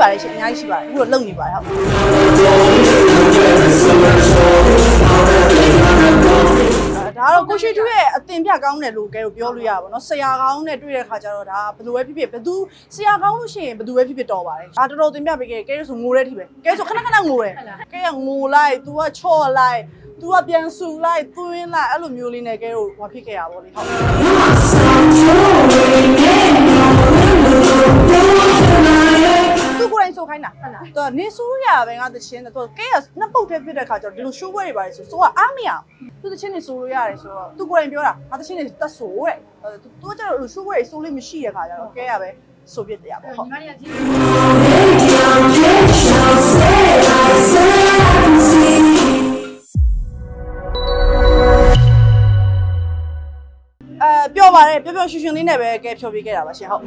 ပါတယ်ရှင်အများကြီးရှိပါတယ်အခုတော့လုံနေပါတယ်ဟုတ်ဒါကတော့ကိုရှိတူရဲ့အတင်ပြကောင်းတယ်လို့ကဲလို့ပြောလို့ရပါဘောเนาะဆရာကောင်းနဲ့တွေ့တဲ့ခါကျတော့ဒါဘယ်လိုပဲဖြစ်ဖြစ်ဘယ်သူဆရာကောင်းလို့ရှိရင်ဘယ်သူပဲဖြစ်ဖြစ်တော်ပါတယ်ဒါတော်တော်တင်ပြပေးခဲ့ကဲလို့ဆိုငိုတဲ့ထိပဲကဲဆိုခဏခဏငိုတယ်ကဲကငိုလိုက် तू ကချော့လိုက် तू ကပြန်ဆူလိုက်သွင်းလိုက်အဲ့လိုမျိုးလေးနဲ့ကဲလို့ဟောဖြစ်ခဲ့ရပါဘောလေဟုတ် သူကိုယ်တိုင်ဆိုခိုင်းတာဟုတ်လားသူကနေဆိုးရပဲငါတချင်းတယ်သူကဲကနှစ်ပုတ်ထဲဖြစ်တဲ့ခါကျတော့ဒီလိုရှိုးပွဲတွေပါတယ်ဆိုဆိုကအားမရသူတချင်းနေဆိုလို့ရတယ်ဆိုတော့သူကိုယ်တိုင်ပြောတာငါတချင်းနေတက်ဆိုတဲ့သူကကျတော့ရှိုးပွဲတွေဆိုလို့မရှိတဲ့ခါကျတော့ကဲရပဲဆိုပြစ်တရားပေါ့ဟုတ်ညီမတွေကကြည့်အဲပြောပါတယ်ပျော်ပျော်ရွှင်ရွှင်လေးနဲ့ပဲကဲဖြောပြခဲ့တာပါရှင်ဟုတ်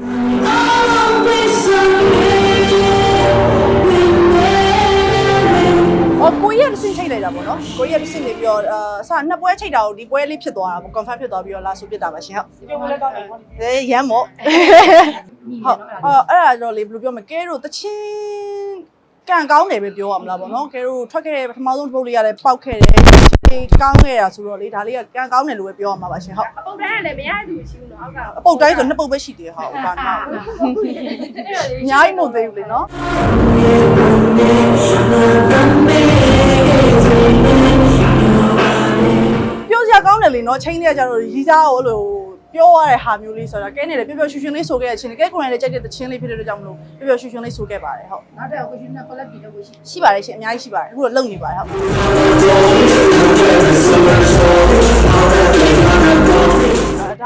က်တာပေါ့နော်ကိုကြီးကတစ်စင်းနေပြီးတော့အာစနှစ်ပွဲချိတ်တာကိုဒီပွဲလေးဖြစ်သွားတာပေါ့ confirm ဖြစ်သွားပြီးတော့လာဆိုပြစ်တာပါရှင်ဟုတ်ပြောမလဲကောင်းတယ်ဟုတ်အဲရမ်းမို့ညီဟုတ်နော်အော်အဲ့ဒါတော့လေဘယ်လိုပြောမလဲကဲတို့တချင်းကန်ကောင်းတယ်ပဲပြောရမလားပေါ့နော်ကဲတို့ထွက်ခဲ့တဲ့ပထမဆုံးပုတ်လေးကလည်းပောက်ခဲ့တယ်ဒီကောင်းခဲ့တာဆိုတော့လေဒါလေးကကန်ကောင်းတယ်လို့ပဲပြောရမှာပါရှင်ဟုတ်အပုတ်တန်းကလည်းမရသူရှိဘူးနော်အောက်ကအပုတ်တိုင်းဆိုနှစ်ပုတ်ပဲရှိသေးတယ်ဟုတ်ပါတော့အများကြီးမဟုတ်သေးဘူးလေနော်ပြောစရာကောင်း တယ်လေနော်ချိန်တွေကကြတော့ရီးစားကိုလို့ပြောရတဲ့ဟာမျိုးလေးဆိုတော့ကဲနေတယ်ပျော်ပျော်ရွှင်ရွှင်လေးဆိုခဲ့တဲ့ချင်းကဲကိုယ်နဲ့လည်းကြိုက်တဲ့တချင်းလေးဖြစ်တဲ့အတွက်ကြောင့်မလို့ပျော်ပျော်ရွှင်ရွှင်လေးဆိုခဲ့ပါတယ်ဟုတ်နောက်တော့ကိုရှင်က collect ပြီးတော့ကိုရှိရှိပါတယ်ရှင်အများကြီးရှိပါတယ်အခုတော့လုံနေပါတယ်ဟုတ်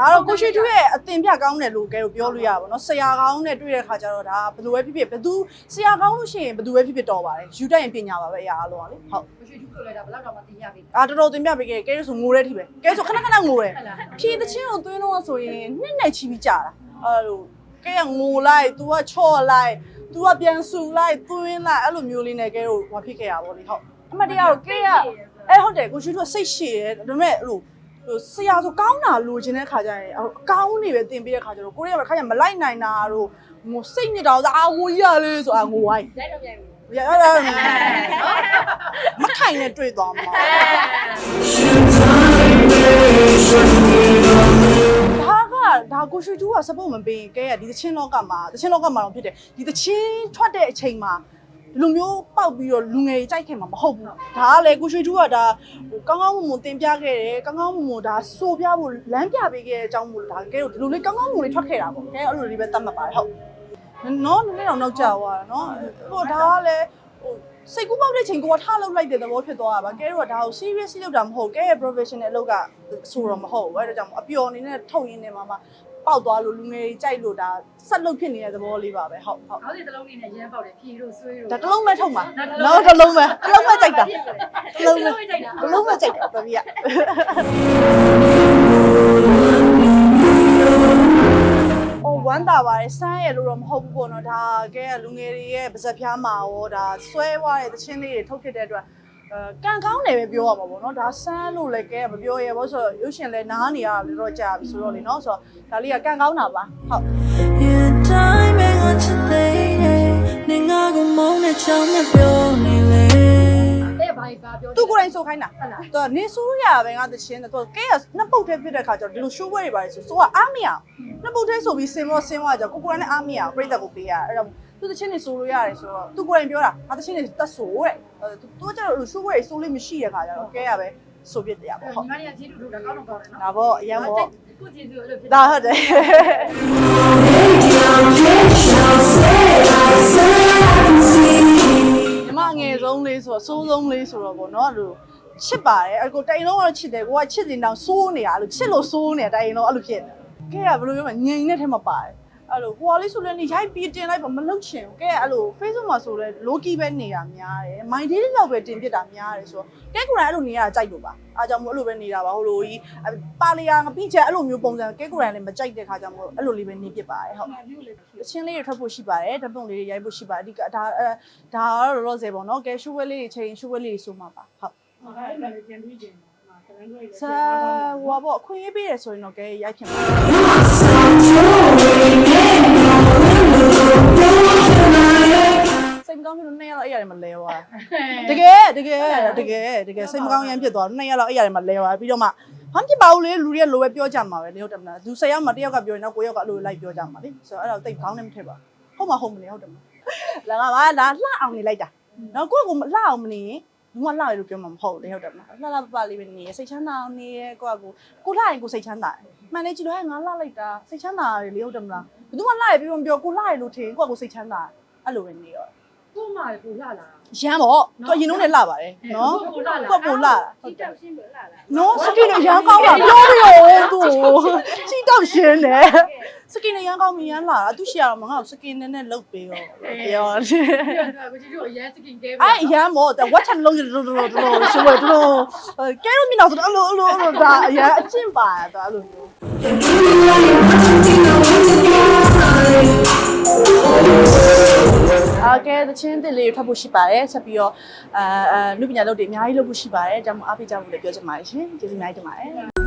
ဒါကတော့ကိုရှိတူရဲ့အတင်ပြကောင်းတယ်လို့ကဲလို့ပြောလို့ရပါဘောเนาะဆရာကောင်းနဲ့တွေ့တဲ့ခါကျတော့ဒါဘယ်လိုပဲဖြစ်ဖြစ်ဘယ်သူဆရာကောင်းလို့ရှိရင်ဘယ်သူပဲဖြစ်ဖြစ်တော်ပါတယ်ယူတတ်ရင်ပညာပါပဲအရာအလုံးကလေဟုတ် ကိုရှိသူဆိုလိုက်တာဘယ်တော့မှသိရပြီ အာတော်တော်တင်ပြပေးခဲ့ကဲလို့ဆိုငိုတဲ့ထိပဲကဲဆိုခဏခဏငိုတယ်ဖြည့်တချင်းကိုသွင်းတော့ဆိုရင်နှစ်နဲ့ချီပြီးကြာတာအဲ့လိုကဲကငိုလိုက် तू ကချော့လိုက် तू ကပြန်ဆူလိုက်သွင်းလိုက်အဲ့လိုမျိုးလေးနဲ့ကဲလို့ဟောဖြစ်ခဲ့ရပါဘောလေဟုတ်အမတရားတော့ကဲက အဲဟုတ်တယ်ကိုရှိတို့ကစိတ်ရှည်တယ်ဒါပေမဲ့အဲ့လိုဟို ဆရာဆိုကောင်းတာလိုချင်တဲ့ခါကျရင်အကောင်းနေပဲတင်ပေးတဲ့ခါကျတော့ကိုရီးယားကခါကျမလိုက်နိုင်တာတို့ငိုစိတ်နဲ့တော့အာငိုရလေဆိုအာငိုဝိုင်းရိုက်တော့ပြန်ပြီရရရမခိုင်နဲ့တွေ့သွားမှာဒါကဒါကိုရှိတူက support မပေးရင်ကဲရဒီသချင်းလောကမှာသချင်းလောကမှာတော့ဖြစ်တယ်ဒီသချင်းထွက်တဲ့အချိန်မှာ ဒီလိုမျိုးပေါက်ပြီးတော့လူငယ်ကြိုက်ခင်မှာမဟုတ်ဘူးဒါကလေကိုရွှေထူးကဒါဟိုကောင်းကောင်းမွန်မွန်တင်ပြခဲ့တယ်ကောင်းကောင်းမွန်မွန်ဒါဆိုပြဖို့လမ်းပြပေးခဲ့တဲ့အကြောင်းမို့ဒါကဲတော့ဒီလိုလေးကောင်းကောင်းမွန်လေးထွက်ခဲ့တာပေါ့ကဲအဲ့လိုလေးပဲတတ်မှတ်ပါတယ်ဟုတ်နော်နည်းနည်းတော့နောက်ကျသွားတာနော်ဟိုဒါကလည်းဟိုစိတ်ကူးပေါက်တဲ့ချိန်ကိုကထားလောက်လိုက်တဲ့သဘောဖြစ်သွားတာပါကဲတော့ဒါကို seriously လုပ်တာမဟုတ်ကဲရဲ့ professional အလုပ်ကဆိုတော့မဟုတ်ဘူးအဲ့ဒါကြောင့်အပျော်အနေနဲ့ထုတ်ရင်းနေမှာမှ ပေါက်သွားလို့လူငယ်ကြီးကြိုက်လို့ဒါဆက်လုပ်ဖြစ်နေတဲ့သဘောလေးပါပဲဟုတ်ဟုတ်အောက်စီတစ်လုံးလေးနဲ့ရမ်းပေါက်တယ်ဖြီတို့ဆွေးတို့ဒါတစ်လုံးပဲထုတ်မှာနော်တစ်လုံးပဲတစ်လုံးပဲကြိုက်တာတစ်လုံးပဲလုံးကြိုက်တာတစ်လုံးပဲကြိုက်တာတပည့်ကအိုဝမ်းတာပါတယ်စမ်းရလို့တော့မဟုတ်ဘူးပေါ့နော်ဒါကဲလူငယ်တွေရဲ့ပါဇက်ဖျားမှာရောဒါဆွဲသွားတဲ့သချင်းလေးတွေထုတ်ဖြစ်တဲ့အတွက်အဲ ကန်ကောင်းတယ်ပဲပြောရမှာပေါ့နော်ဒါစမ်းလို့လည်းကဲမပြောရဘူးဆိုတော့ရုပ်ရှင်လည်းနားနေရတာလည်းတော့ကြာပြီဆိုတော့လေနော်ဆိုတော့ဒါလေးကကန်ကောင်းတာပါဟုတ် You time and what you think နေငါကိုမောင်းတဲ့ချောင်းနဲ့ပြောနေလေတဲ့ဘာဘာပြောသူကိုယ်တိုင်ဆိုခိုင်းတာဟုတ်လားသူကနေဆိုးရပဲငါတချင်းတယ်သူကဲကနှစ်ပုတ်ထဲဖြစ်တဲ့ခါကျတော့ဒီလိုရှိုးပွဲတွေပါတယ်ဆိုဆိုကအားမရအောင်နှစ်ပုတ်ထဲဆိုပြီးစင်တော့စင်သွားကြကိုကိုယ်တိုင်နဲ့အားမရအောင်ပြိတ္တကိုပေးရအဲ့တော့ သူတချင်းနေဆိုလို့ရတယ်ဆိုတော့သူကိုယ်တိုင်ပြောတာငါတချင်းနေတက်ဆိုတဲ့သူကကျတော့ရှိုးပွဲတွေဆိုလို့မရှိတဲ့ခါကျတော့ကဲရပဲဆိုပြစ်တရားပေါ့ဟုတ်ညီမတွေကကြည့်လို့တော့ကောင်းတော့ကောင်းတယ်နော်ဒါပေါ့အရင်ပေါ့ကိုကြည့်သူအဲ့လိုဖြစ်ဒါဟုတ်တယ်ညီမငယ်ဆုံးလေးဆိုတော့စိုးဆုံးလေးဆိုတော့ပေါ့နော်အဲ့လိုချစ်ပါတယ်အဲ့ကိုတိုင်လုံးကတော့ချစ်တယ်ကိုကချစ်တင်တော့စိုးနေတာအဲ့လိုချစ်လို့စိုးနေတာတိုင်လုံးအဲ့လိုဖြစ်နေကဲကဘယ်လိုပြောမလဲငြိမ်တဲ့ထဲမှာပါတယ် အဲ့လိုဟိုကလေးဆိုလည်းနေရိုက်ပြီးတင်လိုက်ပါမလုပ်ချင်ဘူးကဲအဲ့လို Facebook မှာဆိုလဲ low-key ပဲနေတာများတယ် my daily လောက်ပဲတင်ပြတာများတယ်ဆိုတော့ကဲကိုယ်တိုင်အဲ့လိုနေရတာကြိုက်လို့ပါအားကြောင့်မို့အဲ့လိုပဲနေတာပါဟိုလိုကြီးပါလီယာငပိချက်အဲ့လိုမျိုးပုံစံကဲကိုယ်တိုင်လည်းမကြိုက်တဲ့ခါကြောင့်မို့အဲ့လိုလေးပဲနေပြပါတယ်ဟုတ်အချင်းလေးတွေထွက်ဖို့ရှိပါတယ်ဓာတ်ပုံလေးတွေရိုက်ဖို့ရှိပါတယ်အဓိကဒါအဲဒါကတော့လောလောဆယ်ပေါ့နော်ကဲရှူဝဲလေးတွေချိန်ရှူဝဲလေးတွေဆိုမှာပါဟုတ်အဲ့ဒါလည်းပြန်ပြီးကျင်မှာဆလန်တွေလည်းဆာဟိုပေါ့အခွင့်အရေးပေးတယ်ဆိုရင်တော့ကဲရိုက်ဖြစ်မှာ စိတ်မကောင်းဖြစ်လို့နှစ်ရက်လောက်အဲ့ရတယ်မလဲသွားတကယ်တကယ်တကယ်တကယ်စိတ်မကောင်းရမ်းဖြစ်သွားနှစ်ရက်လောက်အဲ့ရတယ်မလဲသွားပြီးတော့မှဘာဖြစ်ပါဘူးလေလူတွေကလိုပဲပြောကြမှာပဲလေဟုတ်တယ်မလားသူ၁၀ယောက်မှတစ်ယောက်ကပြောရင်တော့ကိုယောက်ကအဲ့လိုလိုက်ပြောကြမှာလေဆိုတော့အဲ့ဒါတိတ်ခေါင်းနဲ့မထည့်ပါဟုတ်မှာဟုတ်မနေဟုတ်တယ်မလားလာကပါဒါလှအောင်နေလိုက်တာနော်ကိုကကိုလှအောင်မနေရင်ဘူးမလှရလို့ပြောမှာမဟုတ်လေဟုတ်တယ်မလားလှလှပပလေးပဲနေစိတ်ချမ်းသာအောင်နေရကိုကကိုကိုလှရင်ကိုစိတ်ချမ်းသာတယ်မှန်တယ်ကြည့်လို့ဟဲ့ငါလှလိုက်တာစိတ်ချမ်းသာတယ်လေဟုတ်တယ်မလားဘယ်သူမှလှရပြောမပြောကိုလှရလို့ထင်ကိုကကိုစိတ်ချမ်းသာအဲ့လိုပဲနေရော ကို့မှာကိုလာလာရမ်းပေါ့သူအရင်လုံးနဲ့လှပါတယ်နော်ကိုလာလာကိုပိုလှဒီတောက်ရှင်းလို့လာလာနော်စကင်နဲ့ရမ်းကောင်းတာပြောမရောသူချီတောက်ရှင်းတယ်စကင်နဲ့ရမ်းကောင်းမြင်ရမ်းလာတာသူရှိရတော့မငါ့ကိုစကင်နဲ့နဲ့လုတ်ပေးရောပြောတယ်ကိုကြည့်လို့အရင်စကင်ကဲအဲ့အရမ်းပေါ့တဲ့ဝက်ချန်လုံးရတော်တော်တော်တော်ရှိဝဲတော်တော်ကဲလို့မြင်တော့ဆိုတော့အလိုအလိုအလိုဒါအရမ်းအကျင့်ပါတာအဲ့လိုမျိုး အကဲတချင်းတစ်လေးထပ်ဖို့ရှိပါတယ်ဆက်ပြီးတော့အဲအဲလူပညာလုပ်တွေအများကြီးလုပ်ဖို့ရှိပါတယ်ဒါမှမဟုတ်အားပေးကြဖို့လည်းပြောချင်ပါတယ်ရှင်ကျေးဇူးအများကြီးတင်ပါတယ်